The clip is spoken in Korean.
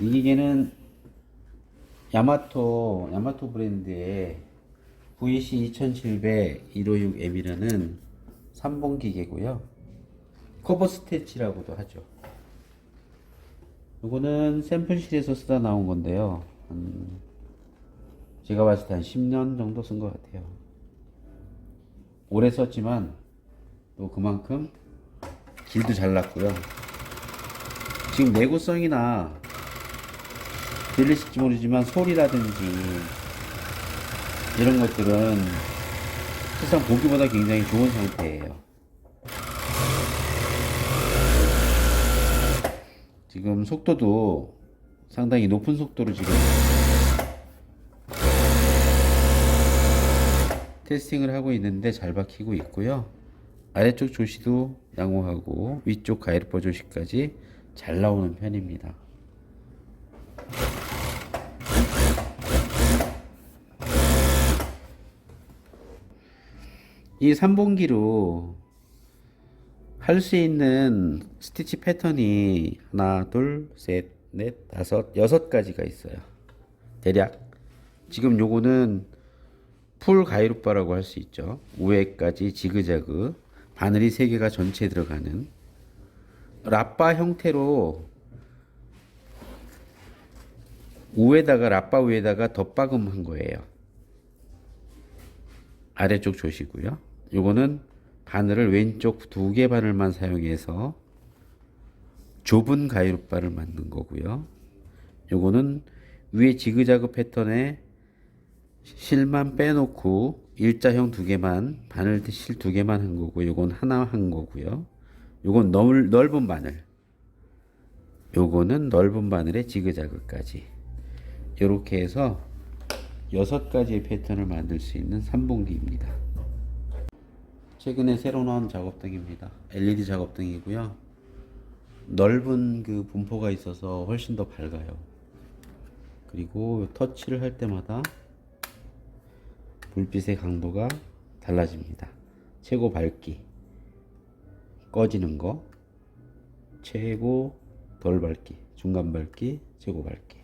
이 기계는 야마토 야마토 브랜드의 VC 2700 156M이라는 3본 기계고요. 커버 스태치라고도 하죠. 이거는 샘플실에서 쓰다 나온 건데요. 한 제가 봤을 때 한 10년 정도 쓴 것 같아요. 오래 썼지만 또 그만큼 길도 잘 났고요. 지금 내구성이나 들리실지 모르지만 소리라든지 이런 것들은 세상 보기보다 굉장히 좋은 상태예요. 지금 속도도 상당히 높은 속도로 지금 테스팅을 하고 있는데 잘 박히고 있고요. 아래쪽 조시도 양호하고 위쪽 가이르퍼 조시까지 잘 나오는 편입니다. 이 3본기로 할 수 있는 스티치 패턴이 하나, 둘, 셋, 넷, 다섯, 여섯 가지가 있어요. 대략. 지금 요거는 풀 가이루바라고 할 수 있죠. 우에까지 지그자그 바늘이 세 개가 전체에 들어가는 라빠 형태로 우에다가 라빠 위에다가 덧박음 한 거예요. 아래쪽 조시고요. 요거는 바늘을 왼쪽 두 개 바늘만 사용해서 좁은 가이루바를 만든 거고요. 요거는 위에 지그자그 패턴에 실만 빼놓고 일자형 두 개만 바늘 실 두 개만 한 거고 요건 하나 한 거고요. 요건 넓, 넓은 바늘. 요거는 넓은 바늘에 지그자그까지. 요렇게 해서 여섯 가지의 패턴을 만들 수 있는 삼봉기입니다. 최근에 새로 나온 작업등입니다. LED 작업등이고요. 넓은 그 분포가 있어서 훨씬 더 밝아요. 그리고 터치를 할 때마다 불빛의 강도가 달라집니다. 최고 밝기, 꺼지는 거, 최고 덜 밝기, 중간 밝기, 최고 밝기.